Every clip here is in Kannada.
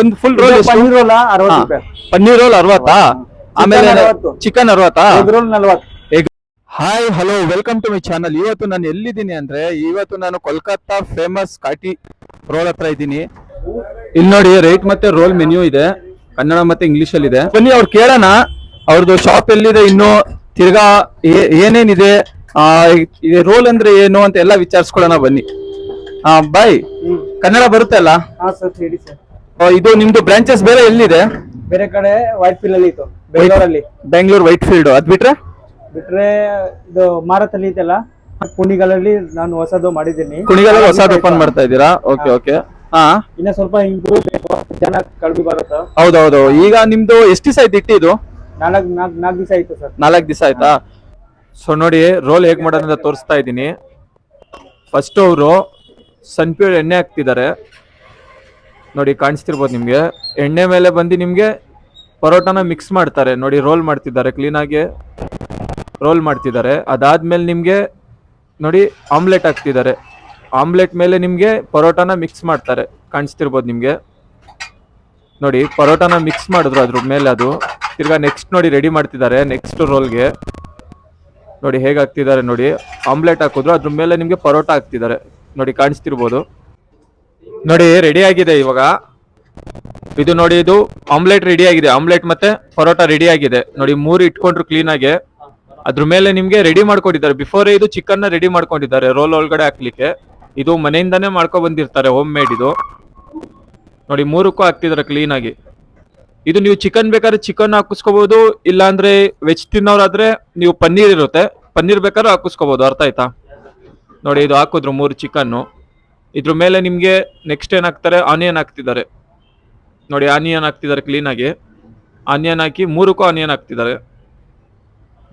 ಒಂದ್ full roll roll paneer roll ಅರವತ್ತು ರೂಪಾಯಿ? ಪನ್ನೀರ್ ರೋಲ್ ಅರವತ್ತಾ? ಆಮೇಲೆ. ಚಿಕನ್ ಅರವತ್ತಾ? ಎಗ್ ರೋಲ್ ನಲ್ವತ್ತು. Hi hello welcome to my channel ಇವತ್ತು ನಾನು ಎಲ್ಲಿದ್ದೀನಿ ಅಂದ್ರೆ ಇವತ್ತು ನಾನು ಕೋಲ್ಕತ್ತಾ ಫೇಮಸ್ ಕಾಟಿ ರೋಲ್ ಹತ್ರ ಇದ್ದೀನಿ. ಇಲ್ಲಿ ನೋಡಿ ರೇಟ್ ಮತ್ತೆ ರೋಲ್ ಮೆನ್ಯೂ ಇದೆ. ಕನ್ನಡ ಮತ್ತೆ ಇಂಗ್ಲಿಷ್ ಅಲ್ಲಿ ಇದೆ. ಬನ್ನಿ ಅವ್ರು ಕೇಳೋಣ. ಅವ್ರದ್ದು ಶಾಪ್ ಎಲ್ಲಿದೆ ಇನ್ನು ತಿರ್ಗಾ ಏನೇನಿದೆ? ಆ ರೋಲ್ ಅಂದ್ರೆ ಏನು ಅಂತ ಎಲ್ಲ ವಿಚಾರಿಸ್ಕೊಳ್ಳೋಣ ಬನ್ನಿ. ಹಾ ಬಾಯ್ ಕನ್ನಡ ಬರುತ್ತೆ ಅಲ್ಲ? ಇದು ನಿಮ್ದು ಬ್ರಾಂಚಸ್ ಬೇರೆ ಎಲ್ಲಿದೆ? ಬೇರೆ ಕಡೆ ವೈಟ್ ಫೀಲ್ಡ್ ಅಲ್ಲಿ ಇತ್ತು ಬೆಂಗಳೂರಲ್ಲಿ. ಬೆಂಗಳೂರು ವೈಟ್ ಫೀಲ್ಡ್ ಅದ್ ಬಿಟ್ರೆ? ಬಿಟ್ರೆ ಇದು ಮಾರತಲ್ಲಿ ಇದೆಲ್ಲ ಕುಣಿಗಲಲ್ಲಿ ನಾನು ಹೊಸದು ಮಾಡಿದ್ದೀನಿ. ಕುಣಿಗಲ್ ಹೊಸದು ಓಪನ್ ಮಾಡ್ತಾ ಇದ್ದೀರಾ? ಓಕೆ ಓಕೆ ಹಾ. ಇನ್ನ ಸ್ವಲ್ಪ ಇಂಪ್ರೂವ್ ಬೇಕು ಜನ ಕಡಿಮೆ ಬರುತ್ತೆ? ಹೌದೌದು. ಈಗ ನಿಮ್ದು ಎಷ್ಟು ದಿವಸ ಆಯ್ತು ಇಟ್ಟಿದ್ದು? ನಾಲ್ಕು ನಾಲ್ಕು ನಾಲ್ಕು ದಿವಸ ಆಯ್ತು ಸರ್. ನಾಲ್ಕು ದಿವಸ ಆಯ್ತಾ? ಸೊ ನೋಡಿ ರೋಲ್ ಹೇಗ್ ಮಾಡೋದಂತ ತೋರಿಸ್ತಾ ಇದ್ದೀನಿ. ಫಸ್ಟ್ ಅವರು ಸನ್ಪ್ಯೂರ್ ಎಣ್ಣೆ ಹಾಕ್ತಿದ್ದಾರೆ. ನೋಡಿ, ಕಾಣಿಸ್ತಿರ್ಬೋದು ನಿಮಗೆ. ಎಣ್ಣೆ ಮೇಲೆ ಬಂದು ನಿಮಗೆ ಪರೋಟಾನ ಮಿಕ್ಸ್ ಮಾಡ್ತಾರೆ. ನೋಡಿ ರೋಲ್ ಮಾಡ್ತಿದ್ದಾರೆ ಕ್ಲೀನಾಗಿ ರೋಲ್ ಮಾಡ್ತಿದ್ದಾರೆ. ಅದಾದ್ಮೇಲೆ ನಿಮಗೆ ನೋಡಿ ಆಮ್ಲೆಟ್ ಹಾಕ್ತಿದ್ದಾರೆ. ಆಮ್ಲೆಟ್ ಮೇಲೆ ನಿಮಗೆ ಪರೋಟಾನ ಮಿಕ್ಸ್ ಮಾಡ್ತಾರೆ. ಕಾಣಿಸ್ತಿರ್ಬೋದು ನಿಮಗೆ. ನೋಡಿ, ಪರೋಟಾನ ಮಿಕ್ಸ್ ಮಾಡಿದ್ರು ಅದ್ರ ಮೇಲೆ ಅದು. ತಿರ್ಗಾ ನೆಕ್ಸ್ಟ್ ನೋಡಿ ರೆಡಿ ಮಾಡ್ತಿದ್ದಾರೆ ನೆಕ್ಸ್ಟ್ ರೋಲ್ಗೆ ನೋಡಿ, ಹೇಗೆ ಹಾಕ್ತಿದ್ದಾರೆ ನೋಡಿ ಆಮ್ಲೆಟ್ ಹಾಕಿದ್ರು, ಅದ್ರ ಮೇಲೆ ನಿಮಗೆ ಪರೋಟ ಹಾಕ್ತಿದ್ದಾರೆ. ನೋಡಿ, ಕಾಣಿಸ್ತಿರ್ಬೋದು. ನೋಡಿ ರೆಡಿ ಆಗಿದೆ ಇವಾಗ. ಇದು ನೋಡಿ, ಇದು ಆಮ್ಲೆಟ್ ರೆಡಿ ಆಗಿದೆ. ಆಮ್ಲೆಟ್ ಮತ್ತೆ ಪರೋಟ ರೆಡಿ ಆಗಿದೆ. ನೋಡಿ, ಮೂರು ಇಟ್ಕೊಂಡ್ರು ಕ್ಲೀನ್ ಆಗಿ. ಅದ್ರ ಮೇಲೆ ನಿಮ್ಗೆ ರೆಡಿ ಮಾಡ್ಕೊಂಡಿದ್ದಾರೆ. ಬಿಫೋರ್ ಇದು ಚಿಕನ್ ರೆಡಿ ಮಾಡ್ಕೊಂಡಿದ್ದಾರೆ. ರೋಲ್ ಒಳಗಡೆ ಹಾಕ್ಲಿಕ್ಕೆ. ಇದು ಮನೆಯಿಂದಾನೇ ಮಾಡ್ಕೊ ಬಂದಿರ್ತಾರೆ ಹೋಮ್ ಮೇಡ್ ಇದು. ನೋಡಿ, ಮೂರಕ್ಕೂ ಹಾಕ್ತಿದ್ದಾರೆ ಕ್ಲೀನ್ ಆಗಿ. ಇದು ನೀವು ಚಿಕನ್ ಬೇಕಾದ್ರೆ ಚಿಕನ್ ಹಾಕಿಸ್ಕೋಬಹುದು ಇಲ್ಲ ಅಂದ್ರೆ ವೆಜ್ ತಿನ್ನೋರಾದ್ರೆ ನೀವು ಪನ್ನೀರ್ ಇರುತ್ತೆ. ಪನ್ನೀರ್ ಬೇಕಾದ್ರೆ ಹಾಕಿಸ್ಕೋಬಹುದು ಅರ್ಥ ಆಯ್ತಾ? ನೋಡಿ, ಇದು ಹಾಕಿದ್ರು ಮೂರು ಚಿಕನ್ನು ಇದ್ರ ಮೇಲೆ ನಿಮಗೆ ನೆಕ್ಸ್ಟ್ ಏನಾಗ್ತಾರೆ ಆನಿಯನ್ ಹಾಕ್ತಿದ್ದಾರೆ. ನೋಡಿ ಆನಿಯನ್ ಹಾಕ್ತಿದ್ದಾರೆ ಕ್ಲೀನ್ ಆಗಿ. ಆನಿಯನ್ ಹಾಕಿ ಮೂರಕ್ಕೂ ಆನಿಯನ್ ಹಾಕ್ತಿದ್ದಾರೆ.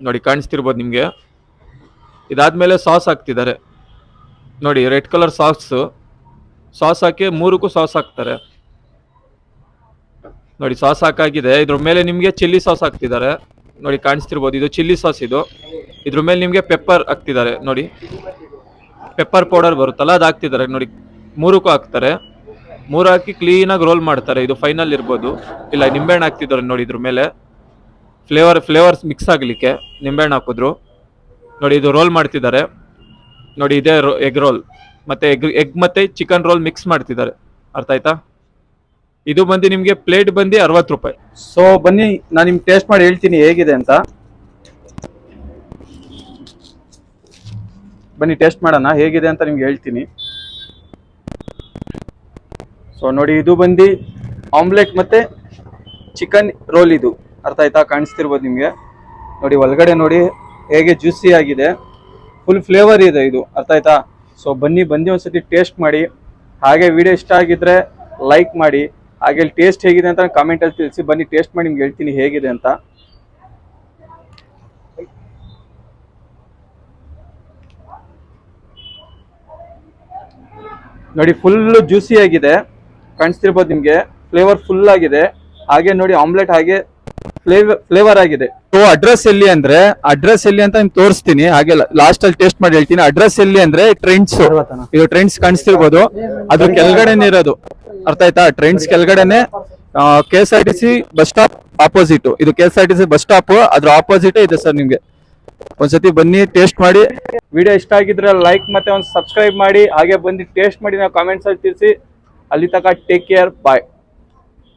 ನೋಡಿ, ಕಾಣಿಸ್ತಿರ್ಬೋದು ನಿಮಗೆ. ಇದಾದ್ಮೇಲೆ ಸಾಸ್ ಹಾಕ್ತಿದ್ದಾರೆ. ನೋಡಿ ರೆಡ್ ಕಲರ್ ಸಾಸ್ ಸಾಸ್ ಹಾಕಿ ಮೂರಕ್ಕೂ ಸಾಸ್ ಹಾಕ್ತಾರೆ. ನೋಡಿ ಸಾಸ್ ಹಾಕಾಗಿದೆ. ಇದ್ರ ಮೇಲೆ ನಿಮಗೆ ಚಿಲ್ಲಿ ಸಾಸ್ ಹಾಕ್ತಿದ್ದಾರೆ. ನೋಡಿ, ಕಾಣಿಸ್ತಿರ್ಬೋದು. ಇದು ಚಿಲ್ಲಿ ಸಾಸ್ ಇದು. ಇದ್ರ ಮೇಲೆ ನಿಮಗೆ ಪೆಪ್ಪರ್ ಹಾಕ್ತಿದ್ದಾರೆ. ನೋಡಿ. ಪೆಪ್ಪರ್ ಪೌಡರ್ ಬರುತ್ತಲ್ಲ, ಅದು ಹಾಕ್ತಿದ್ದಾರೆ ನೋಡಿ, ಮೂರಕ್ಕೂ ಹಾಕ್ತಾರೆ. ಮೂರು ಹಾಕಿ ಕ್ಲೀನಾಗಿ ರೋಲ್ ಮಾಡ್ತಾರೆ. ಇದು ಫೈನಲ್ ಇರ್ಬೋದು. ಇಲ್ಲ, ನಿಂಬೆಹಣ್ಣು ಹಾಕ್ತಿದ್ದಾರೆ ನೋಡಿ ಇದ್ರ ಮೇಲೆ. ಫ್ಲೇವರ್ ಫ್ಲೇವರ್ಸ್ ಮಿಕ್ಸ್ ಆಗಲಿಕ್ಕೆ ನಿಂಬೆಹಣ್ಣು ಹಾಕಿದ್ರು. ನೋಡಿ, ಇದು ರೋಲ್ ಮಾಡ್ತಿದ್ದಾರೆ. ನೋಡಿ, ಇದೇ ಎಗ್ ರೋಲ್ ಮತ್ತೆ ಎಗ್ ಎಗ್ ಮತ್ತೆ ಚಿಕನ್ ರೋಲ್ ಮಿಕ್ಸ್ ಮಾಡ್ತಿದ್ದಾರೆ. ಅರ್ಥ ಆಯ್ತಾ? ಇದು ಬಂದು ನಿಮಗೆ ಪ್ಲೇಟ್ ಬಂದು ಅರವತ್ತು ರೂಪಾಯಿ. ಸೊ ಬನ್ನಿ, ನಾನು ನಿಮ್ಗೆ ಟೇಸ್ಟ್ ಮಾಡಿ ಹೇಳ್ತೀನಿ ಹೇಗಿದೆ ಅಂತ. ಬನ್ನಿ ಟೇಸ್ಟ್ ಮಾಡೋಣ, ಹೇಗಿದೆ ಅಂತ ನಿಮ್ಗೆ ಹೇಳ್ತೀನಿ. ಸೊ ನೋಡಿ, ಇದು ಬಂದು ಆಮ್ಲೆಟ್ ಮತ್ತು ಚಿಕನ್ ರೋಲ್ ಇದು. ಅರ್ಥ ಆಯ್ತಾ? ಕಾಣಿಸ್ತಿರ್ಬೋದು ನಿಮಗೆ. ನೋಡಿ, ಒಳಗಡೆ ನೋಡಿ, ಹೇಗೆ ಜ್ಯೂಸಿ ಆಗಿದೆ. ಫುಲ್ ಫ್ಲೇವರ್ ಇದೆ ಇದು. ಅರ್ಥ ಆಯ್ತಾ? ಸೊ ಬನ್ನಿ ಬಂದು ಒಂದ್ಸತಿ ಟೇಸ್ಟ್ ಮಾಡಿ. ಹಾಗೆ ವಿಡಿಯೋ ಇಷ್ಟ ಆಗಿದ್ರೆ ಲೈಕ್ ಮಾಡಿ. ಹಾಗೆ ಟೇಸ್ಟ್ ಹೇಗಿದೆ ಅಂತ ಕಾಮೆಂಟಲ್ಲಿ ತಿಳಿಸಿ. ಬನ್ನಿ ಟೇಸ್ಟ್ ಮಾಡಿ ನಿಮ್ಗೆ ಹೇಳ್ತೀನಿ ಹೇಗಿದೆ ಅಂತ. ನೋಡಿ ಫುಲ್ ಜ್ಯೂಸಿ ಆಗಿದೆ. ಕಾಣಿಸ್ತಿರ್ಬೋದು ನಿಮ್ಗೆ. ಫ್ಲೇವರ್ ಫುಲ್ ಆಗಿದೆ. ಹಾಗೆ ನೋಡಿ ಆಮ್ಲೆಟ್ ಹಾಗೆ ಫ್ಲೇವರ್ ಫ್ಲೇವರ್ ಆಗಿದೆ. ಸೊ ಅಡ್ರೆಸ್ ಎಲ್ಲಿ ಅಂದ್ರೆ ಅಡ್ರೆಸ್ ಎಲ್ಲಿ ಅಂತ ನಿಮ್ಗೆ ತೋರಿಸ್ತೀನಿ. ಹಾಗೆ ಲಾಸ್ಟ್ ಅಲ್ಲಿ ಟೇಸ್ಟ್ ಮಾಡಿ ಹೇಳ್ತೀನಿ. ಅಡ್ರೆಸ್ ಎಲ್ಲಿ ಅಂದ್ರೆ ಟ್ರೆಂಡ್ಸ್ ಇದು ಟ್ರೆಂಡ್ಸ್ ಕಾಣಿಸ್ತಿರ್ಬೋದು. ಅದ್ರ ಕೆಳಗಡೆನೆ ಇರೋದು. ಅರ್ಥ ಆಯ್ತಾ? Trends ಕೆಳಗಡೆನೆ K S R T C bus stop opposite ಇದು K S R T C bus stop ಅದ್ರ ಆಪೋಸಿಟ್ ಇದೆ ಸರ್ ನಿಮ್ಗೆ. ಒಂದ್ಸತಿ ಬನ್ನಿ ಟೇಸ್ಟ್ ಮಾಡಿ. ವಿಡಿಯೋ ಇಷ್ಟ ಆಗಿದ್ರೆ ಲೈಕ್ ಮತ್ತೆ ಒಂದು ಸಬ್ಸ್ಕ್ರೈಬ್ ಮಾಡಿ. ಹಾಗೆ ಬಂದು ಟೇಸ್ಟ್ ಮಾಡಿ, ನಾವು ಕಾಮೆಂಟ್ಸ್ ಅಲ್ಲಿ ತಿಳಿಸಿ. ಅಲ್ಲಿ ತನಕ ಟೇಕ್ ಕೇರ್ ಬಾಯ್